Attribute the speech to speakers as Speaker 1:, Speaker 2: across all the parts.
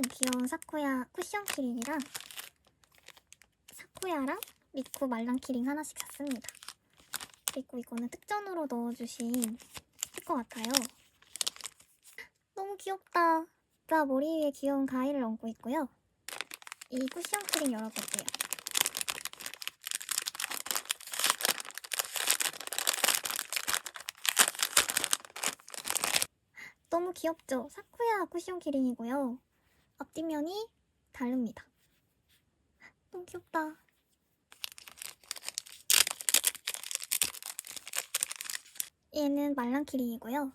Speaker 1: 저는 귀여운 사쿠야 쿠션 키링이랑 사쿠야랑 미쿠 말랑 키링 하나씩 샀습니다. 그리고 이거는 특전으로 넣어주신 스티커 같아요. 너무 귀엽다. 나 머리 위에 귀여운 가위를 얹고 있고요. 이 쿠션 키링 열어볼게요. 너무 귀엽죠? 사쿠야 쿠션 키링이고요. 앞뒷면이 다릅니다. 너무 귀엽다. 얘는 말랑 키링이고요.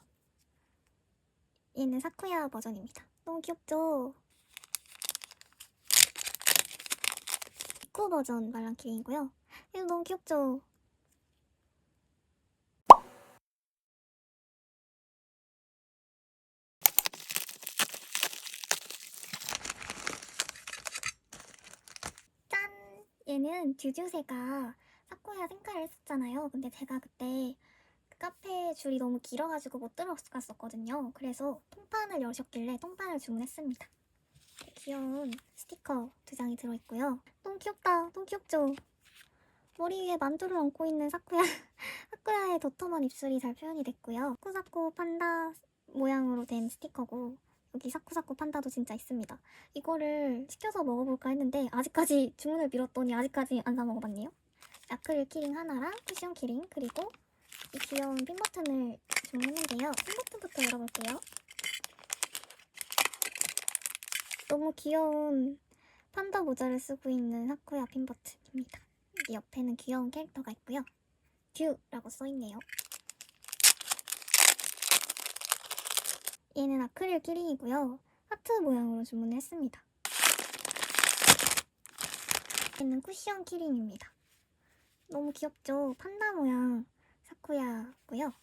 Speaker 1: 얘는 사쿠야 버전입니다. 너무 귀엽죠? 미쿠 버전 말랑 키링이고요. 얘도 너무 귀엽죠? 짠! 얘는 듀듀새가 사쿠야 생카를 했었잖아요. 근데 제가 그때 그 카페 줄이 너무 길어가지고 못 들어갔었거든요. 그래서 통판을 여셨길래 통판을 주문했습니다. 귀여운 스티커 두 장이 들어있고요. 너무 귀엽다. 너무 귀엽죠? 머리 위에 만두를 얹고 있는 사쿠야. 사쿠야의 도톰한 입술이 잘 표현이 됐고요. 사쿠사쿠 판다 모양으로 된 스티커고 여기 사쿠사쿠 판다도 진짜 있습니다. 이거를 시켜서 먹어볼까 했는데 아직까지 주문을 미뤘더니 아직까지 안 사 먹어봤네요. 아크릴 키링 하나랑 쿠션 키링 그리고 이 귀여운 핀 버튼을 주문했는데요. 핀 버튼부터 열어볼게요. 너무 귀여운 판다 모자를 쓰고 있는 사쿠야 핀 버튼입니다. 옆에는 귀여운 캐릭터가 있고요. 듀라고 써있네요. 얘는 아크릴 키링이고요. 하트 모양으로 주문했습니다. 얘는 쿠션 키링입니다. 너무 귀엽죠? 판다 모양 사쿠야고요.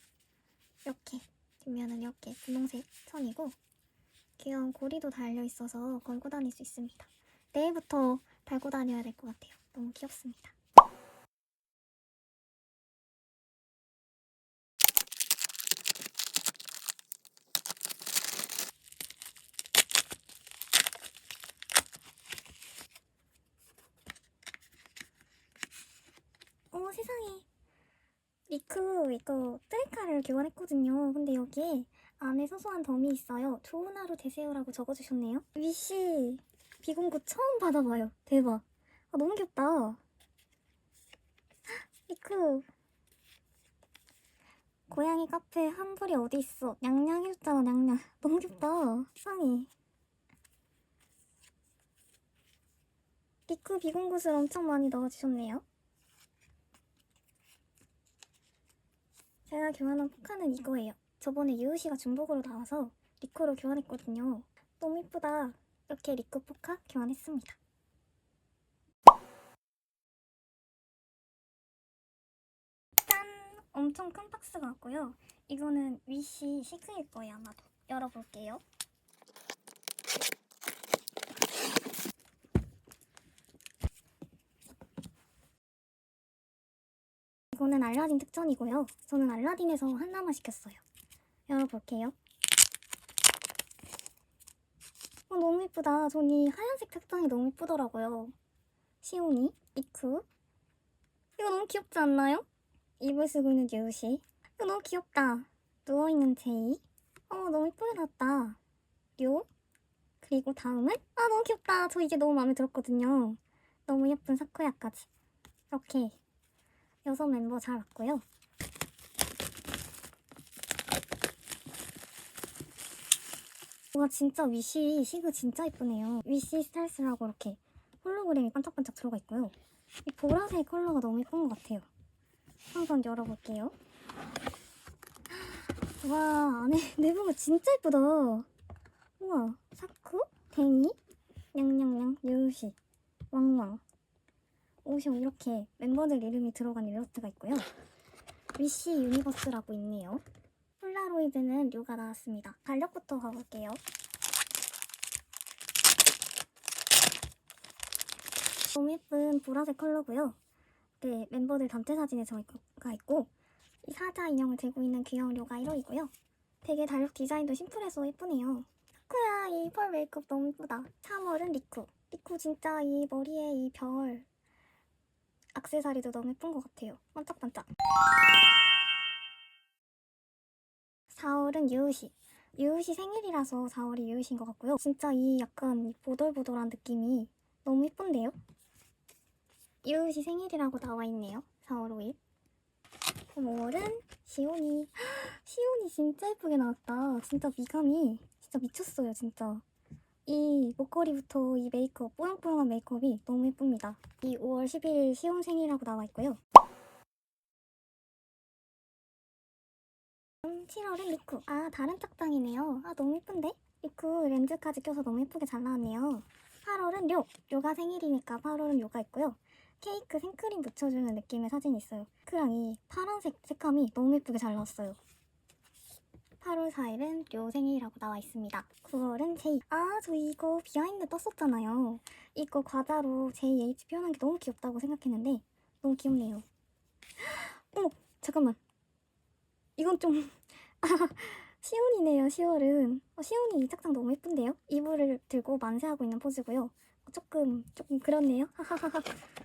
Speaker 1: 이렇게 뒷면은 이렇게 분홍색 선이고 귀여운 고리도 달려 있어서 걸고 다닐 수 있습니다. 내일부터 달고 다녀야 될 것 같아요. 너무 귀엽습니다. 세상에 리크 이거 트레카를 교환했거든요. 근데 여기에 안에 소소한 덤이 있어요. 좋은 하루 되세요라고 적어주셨네요. 위시 비공구 처음 받아봐요. 대박. 아, 너무 귀엽다. 리크 고양이 카페 한불이 어디 있어? 냥냥 해줬잖아 냥냥. 너무 귀엽다. 세상에. 리크 비공굿을 엄청 많이 넣어주셨네요. 제가 교환한 포카는 이거예요. 저번에 유우 씨가 중복으로 나와서 리코로 교환했거든요. 너무 이쁘다. 이렇게 리코 포카 교환했습니다. 짠! 엄청 큰 박스가 왔고요. 이거는 위시 시크일 거예요 아마도. 열어볼게요. 이거는 알라딘 특전이고요. 저는 알라딘에서 하나만 시켰어요. 열어볼게요. 어, 너무 이쁘다. 저이 하얀색 색상이 너무 이쁘더라고요. 시오니, 이쿠. 이거 너무 귀엽지 않나요? 입을 쓰고 있는 유시. 이거 너무 귀엽다. 누워있는 제이. 어, 너무 이쁘게 나왔다. 요. 그리고 다음은? 아, 너무 귀엽다. 저 이게 너무 마음에 들었거든요. 너무 예쁜 사쿠야까지. 이렇게 여섯 멤버 잘 왔고요. 와 진짜 위시 시그 진짜 이쁘네요. 위시 스타일스라고 이렇게 홀로그램이 반짝반짝 들어가 있고요. 이 보라색 컬러가 너무 예쁜 것 같아요. 한번 열어볼게요. 와 안에 내부가 진짜 예쁘다. 우와 사쿠, 댕이, 냥냥냥, 유시, 왕왕. 옷이 이렇게 멤버들 이름이 들어간 일러스트가 있고요. 위시 유니버스라고 있네요. 폴라로이드는 류가 나왔습니다. 달력부터 가볼게요. 너무 예쁜 보라색 컬러고요. 네, 멤버들 단체 사진에 저가 있고 이 사자 인형을 들고 있는 귀여운 류가 1호이고요. 되게 달력 디자인도 심플해서 예쁘네요. 사쿠야 이 펄 메이크업 너무 예쁘다. 3월은 리쿠. 리쿠 진짜 이 머리에 이 별 악세사리도 너무 예쁜 것 같아요. 반짝반짝. 4월은 유우시. 유우시 생일이라서 4월이 유우시인 것 같고요. 진짜 이 약간 이 보돌보돌한 느낌이 너무 예쁜데요? 유우시 생일이라고 나와 있네요. 4월 5일. 5월은 시온이. 시온이 진짜 예쁘게 나왔다. 진짜 미감이 진짜 미쳤어요, 진짜. 이 목걸이부터 이 메이크업, 뽀용뽀용한 메이크업이 너무 예쁩니다. 이 5월 10일 시온 생일이라고 나와 있고요. 음, 7월은 리쿠. 아, 다른 착장이네요. 아, 너무 예쁜데? 리쿠 렌즈까지 껴서 너무 예쁘게 잘 나왔네요. 8월은 료. 료가 생일이니까 8월은 료가 있고요. 케이크 생크림 묻혀주는 느낌의 사진이 있어요. 크랑 이 파란색 색감이 너무 예쁘게 잘 나왔어요. 8월 4일은 료 생일이라고 나와 있습니다. 9월은 제이. 아, 저 이거 비하인드 떴었잖아요. 이거 과자로 JH 표현한 게 너무 귀엽다고 생각했는데 너무 귀엽네요. 어머, 잠깐만. 이건 좀 시온이네요. 10월은 어, 시온이 이 착장 너무 예쁜데요. 이불을 들고 만세하고 있는 포즈고요. 어, 조금 조금 그렇네요.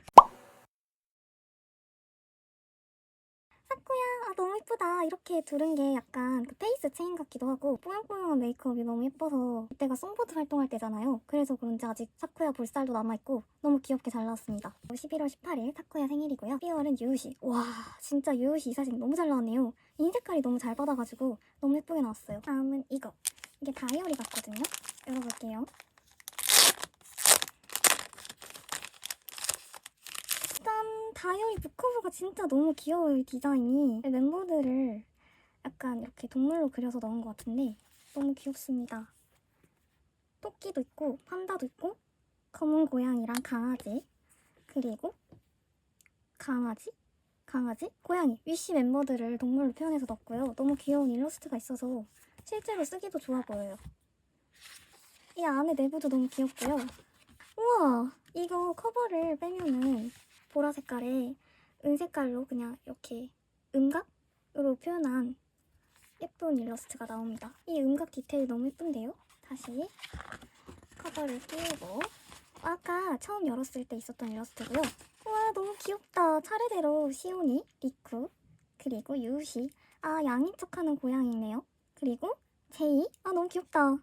Speaker 1: 사쿠야, 아, 너무 예쁘다. 이렇게 두른 게 약간 그 페이스 체인 같기도 하고 뽀용뽀용한 메이크업이 너무 예뻐서 이때가 송보드 활동할 때잖아요. 그래서 그런지 아직 사쿠야 볼살도 남아있고 너무 귀엽게 잘 나왔습니다. 11월 18일 사쿠야 생일이고요. 12월은 유우시. 와, 진짜 유우시 이 사진 너무 잘 나왔네요. 인 색깔이 너무 잘 받아가지고 너무 예쁘게 나왔어요. 다음은 이거. 이게 다이어리 같거든요. 열어볼게요. 짠! 다이어리 북커버가 진짜 너무 귀여워요, 이 디자인이. 멤버들을 약간 이렇게 동물로 그려서 넣은 것 같은데 너무 귀엽습니다. 토끼도 있고, 판다도 있고, 검은 고양이랑 강아지, 그리고 강아지? 강아지? 고양이. 위시 멤버들을 동물로 표현해서 넣었고요. 너무 귀여운 일러스트가 있어서 실제로 쓰기도 좋아 보여요. 이 안에 내부도 너무 귀엽고요. 우와! 이거 커버를 빼면은 보라 색깔에 은 색깔로 그냥 이렇게 음각으로 표현한 예쁜 일러스트가 나옵니다. 이 음각 디테일 너무 예쁜데요? 다시 커버를 띄우고 아까 처음 열었을 때 있었던 일러스트고요. 와 너무 귀엽다. 차례대로 시온이, 리쿠, 그리고 유시. 아 양인 척하는 고양이네요. 그리고 제이. 아 너무 귀엽다.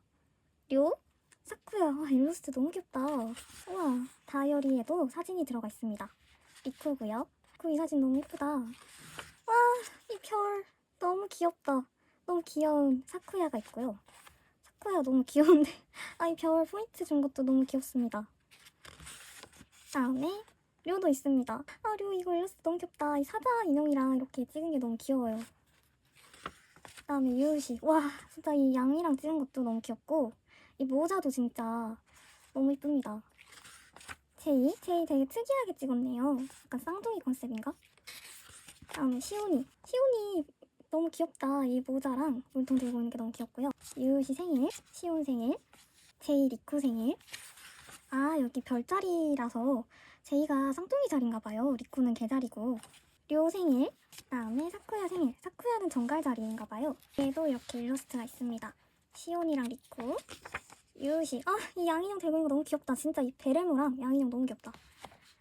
Speaker 1: 료, 사쿠야. 와 일러스트 너무 귀엽다. 우와 다이어리에도 사진이 들어가 있습니다. 리쿠고요. 그이 사진 너무 예쁘다. 와 이 별 너무 귀엽다. 너무 귀여운 사쿠야가 있고요. 사쿠야 너무 귀여운데 아 이 별 포인트 준 것도 너무 귀엽습니다. 다음에 료도 있습니다. 아, 료 이거 일러스트 너무 귀엽다. 이 사자 인형이랑 이렇게 찍은 게 너무 귀여워요. 그다음에 유우시. 와, 진짜 이 양이랑 찍은 것도 너무 귀엽고 이 모자도 진짜 너무 이쁩니다. 제이, 제이 되게 특이하게 찍었네요. 약간 쌍둥이 컨셉인가? 다음에 시온이. 시온이 너무 귀엽다. 이 모자랑 물통 들고 있는 게 너무 귀엽고요. 유우시 생일, 시온 생일, 제이 리쿠 생일. 아, 여기 별자리라서 제이가 쌍둥이 자리인가 봐요. 리쿠는 개자리고. 료 생일, 그다음에 사쿠야 생일. 사쿠야는 정갈 자리인가 봐요. 얘도 이렇게 일러스트가 있습니다. 시온이랑 리쿠, 유시. 아, 이 양인형 들고 있는 거 너무 귀엽다. 진짜 이 베레모랑 양인형 너무 귀엽다.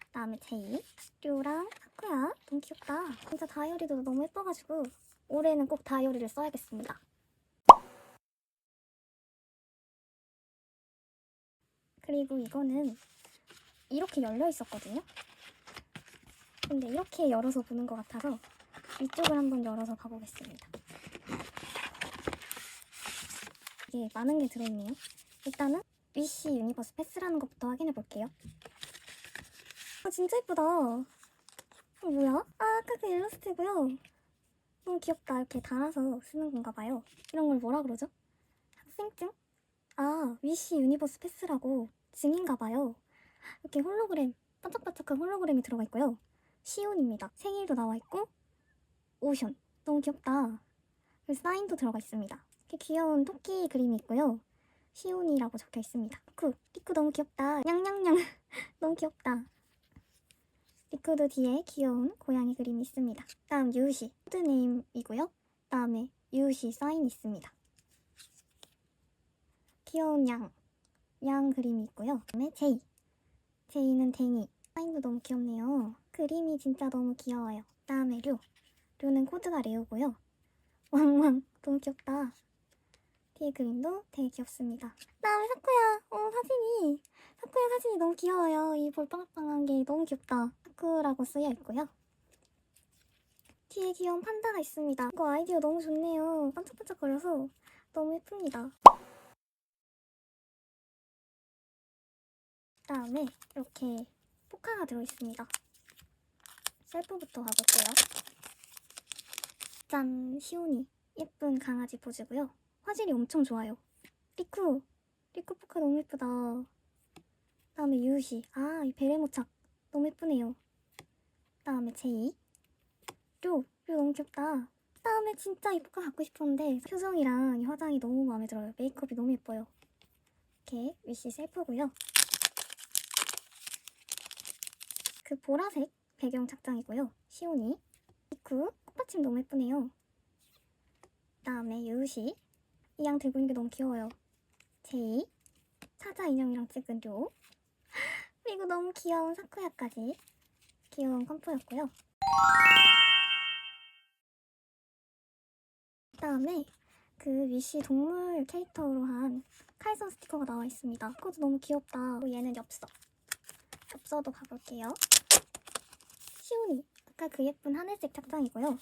Speaker 1: 그다음에 제이, 료랑 사쿠야 너무 귀엽다. 진짜 다이어리도 너무 예뻐가지고 올해는 꼭 다이어리를 써야겠습니다. 그리고 이거는 이렇게 열려 있었거든요. 근데 이렇게 열어서 보는 것 같아서 이쪽을 한번 열어서 봐보겠습니다. 이게 많은 게 들어있네요. 일단은 위시 유니버스 패스라는 것부터 확인해 볼게요. 아 진짜 예쁘다. 어, 뭐야? 아 아까 그 일러스트고요. 너무 귀엽다. 이렇게 달아서 쓰는 건가 봐요. 이런 걸 뭐라 그러죠? 학생증? 아, 위시 유니버스 패스라고 증인가 봐요. 이렇게 홀로그램, 반짝반짝한 홀로그램이 들어가 있고요. 시온입니다. 생일도 나와 있고, 오션. 너무 귀엽다. 그리고 사인도 들어가 있습니다. 이렇게 귀여운 토끼 그림이 있고요. 시온이라고 적혀 있습니다. 리쿠, 리쿠 너무 귀엽다. 냥냥냥. 너무 귀엽다. 리쿠도 뒤에 귀여운 고양이 그림이 있습니다. 다음 유시, 코드네임이고요. 다음에 유시 사인 있습니다. 귀여운 양, 양 그림이 있고요. 그다음에 제이, 제이는 댕이. 사인도 너무 귀엽네요. 그림이 진짜 너무 귀여워요. 그다음에 류, 류는 코드가 레오고요. 왕왕 너무 귀엽다. 뒤에 그림도 되게 귀엽습니다. 그다음에 사쿠야, 어 사진이 사쿠야 사진이 너무 귀여워요. 이 볼빵빵한 게 너무 귀엽다. 사쿠라고 쓰여 있고요. 뒤에 귀여운 판다가 있습니다. 이거 아이디어 너무 좋네요. 반짝반짝거려서 너무 예쁩니다. 그다음에 이렇게 포카가 들어있습니다. 셀프부터 가볼게요. 짠! 시오니. 예쁜 강아지 포즈고요. 화질이 엄청 좋아요. 리쿠! 리쿠 포카 너무 예쁘다. 그다음에 유시. 아, 이 베레모착. 너무 예쁘네요. 그다음에 제이. 류. 류 너무 귀엽다. 그다음에 진짜 이 포카 갖고 싶었는데 표정이랑 이 화장이 너무 마음에 들어요. 메이크업이 너무 예뻐요. 이렇게 위시 셀프고요. 그 보라색 배경 착장이고요. 시오니. 리쿠. 꽃받침 너무 예쁘네요. 그다음에 유시. 이 양 들고 있는 게 너무 귀여워요. 제이. 사자 인형이랑 찍은 료. 그리고 너무 귀여운 사쿠야까지. 귀여운 컴포였고요. 그 다음에 그 위시 동물 캐릭터로 한 칼선 스티커가 나와 있습니다. 그것도 너무 귀엽다. 얘는 엽서. 엽서도 가볼게요. 시오니. 아까 그 예쁜 하늘색 착장이고요.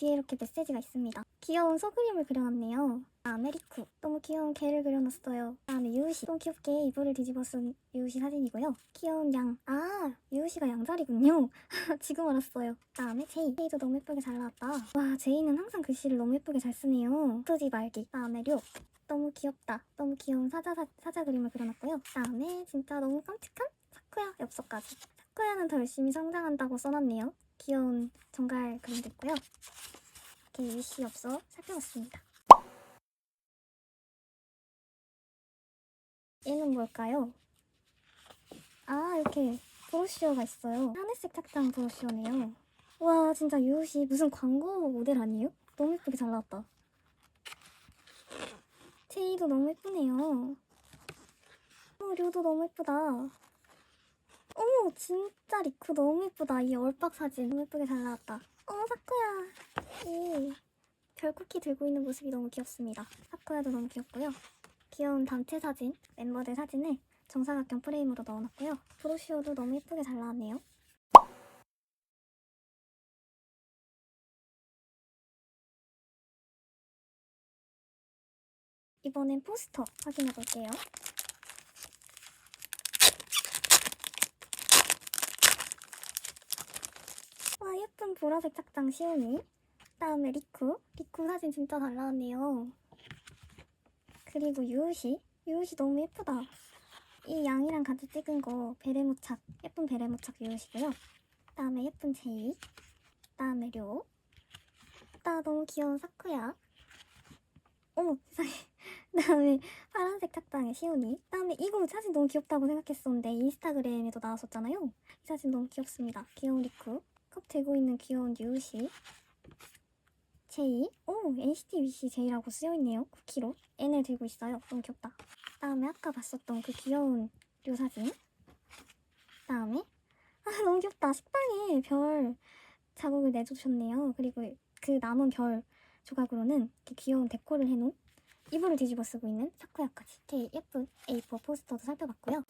Speaker 1: 뒤에 이렇게 메시지가 있습니다. 귀여운 소그림을 그려놨네요. 다음에 리쿠. 너무 귀여운 개를 그려놨어요. 다음에 유우시. 너무 귀엽게 이불을 뒤집어 쓴 유우시 사진이고요. 귀여운 양. 아, 유우시가 양자리군요. 지금 알았어요. 다음에 제이. 제이도 너무 예쁘게 잘 나왔다. 와, 제이는 항상 글씨를 너무 예쁘게 잘 쓰네요. 쓰지 말기. 다음에 료. 너무 귀엽다. 너무 귀여운 사자, 사, 사자 그림을 그려놨고요. 다음에 진짜 너무 깜찍한 사쿠야 엽서까지. 사쿠야는 더 열심히 성장한다고 써놨네요. 귀여운 정갈 그림도 있고요. 이렇게 위시 엽서 살펴봤습니다. 얘는 뭘까요? 아 이렇게 브로쉬어가 있어요. 하늘색 착장 브로쉬어네요. 와 진짜 유우씨 무슨 광고 모델 아니에요? 너무 예쁘게 잘 나왔다. 제이도 너무 예쁘네요. 어, 류도 너무 예쁘다. 어머 진짜 리쿠 너무 예쁘다. 이 얼빡 사진 너무 예쁘게 잘 나왔다. 어 사쿠야. 이 별쿠키 들고 있는 모습이 너무 귀엽습니다. 사쿠야도 너무 귀엽고요. 귀여운 단체 사진, 멤버들 사진을 정사각형 프레임으로 넣어놨고요. 브로쉬어도 너무 예쁘게 잘 나왔네요. 이번엔 포스터 확인해 볼게요. 와 예쁜 보라색 착장 시오니. 다음에 리쿠. 리쿠 사진 진짜 잘 나왔네요. 그리고 유우시. 유우시 너무 예쁘다. 이 양이랑 같이 찍은 거 베레모착. 예쁜 베레모착 유우시고요. 다음에 예쁜 제이. 다음에 료. 나 너무 귀여운 사쿠야. 어머 세상에. 다음에 파란색 착장의 시오니. 다음에 이거 사진 너무 귀엽다고 생각했었는데 인스타그램에도 나왔었잖아요. 이 사진 너무 귀엽습니다. 귀여운 리쿠. 컵 들고 있는 귀여운 유우시. 제이. 오, NCT 위시 제이라고 쓰여있네요. 쿠키로. N을 들고 있어요. 너무 귀엽다. 다음에 아까 봤었던 그 귀여운 류 사진. 다음에 아 너무 귀엽다. 식빵에 별 자국을 내주셨네요. 그리고 그 남은 별 조각으로는 이렇게 귀여운 데코를 해놓은 이불을 뒤집어 쓰고 있는 사쿠야까지 이렇게 예쁜 A4 포스터도 살펴봤고요.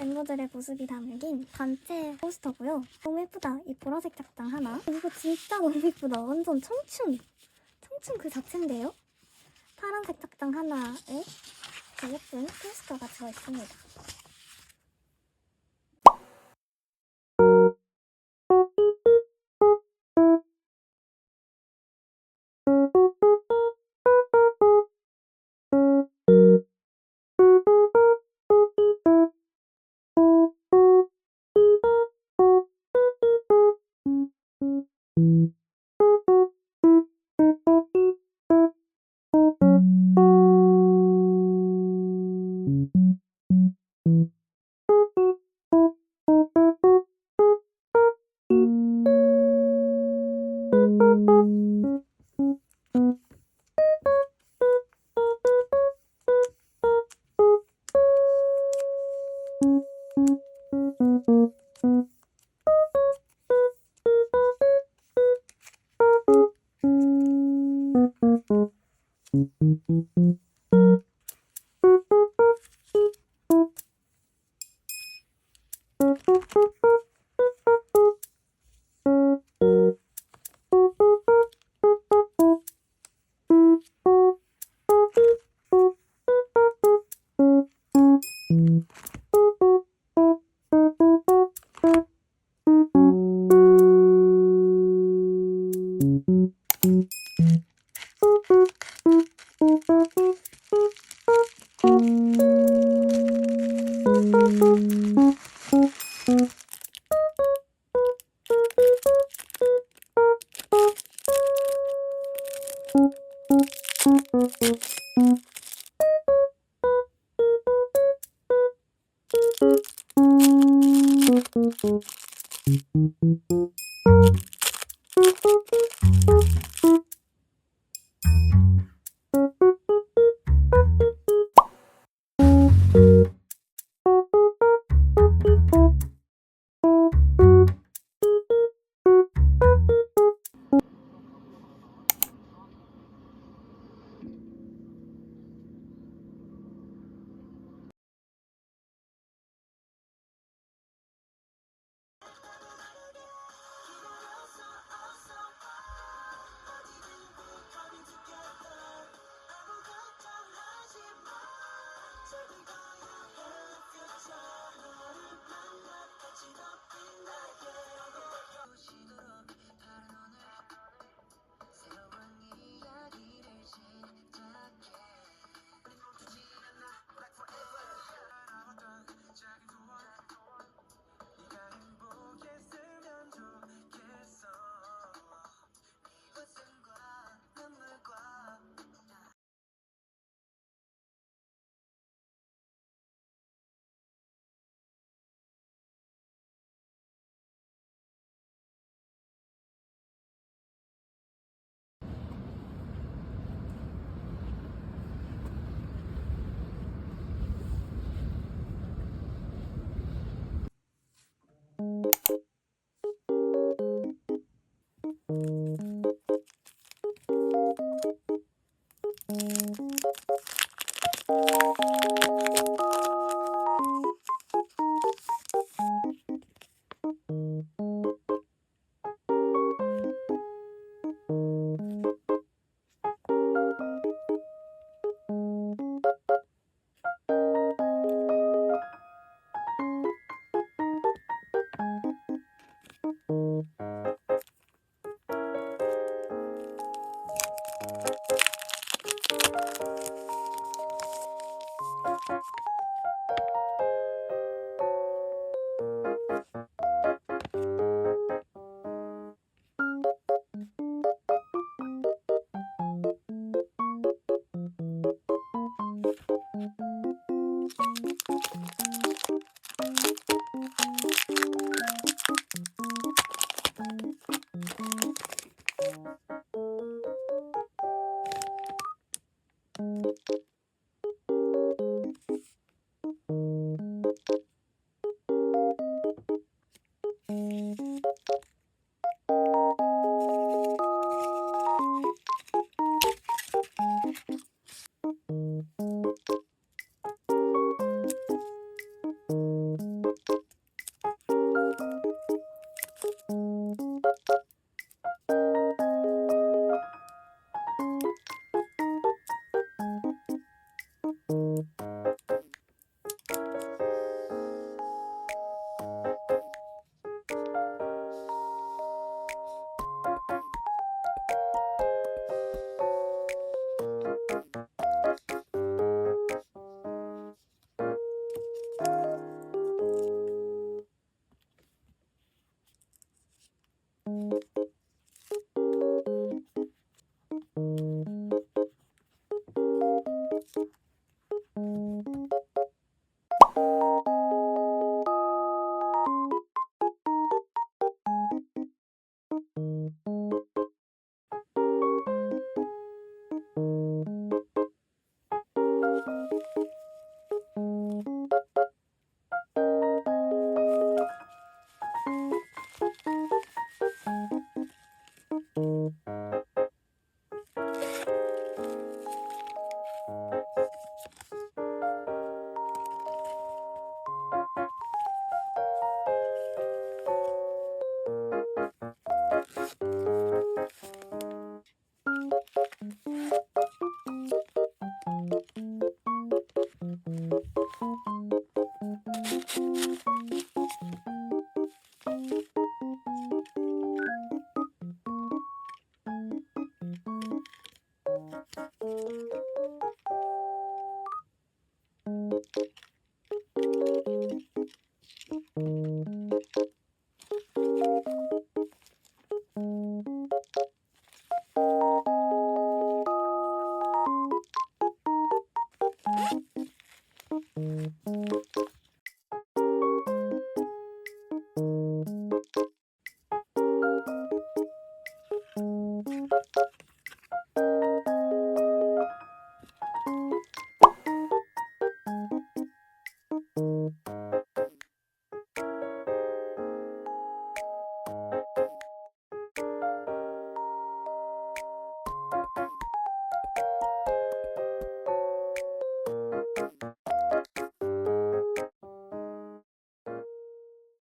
Speaker 1: 멤버들의 모습이 담긴 단체 포스터고요. 너무 예쁘다. 이 보라색 착장 하나. 이거 진짜 너무 예쁘다. 완전 청춘. 청춘 그 자체인데요? 파란색 착장 하나에 그 예쁜 포스터가 들어있습니다.
Speaker 2: Thank you.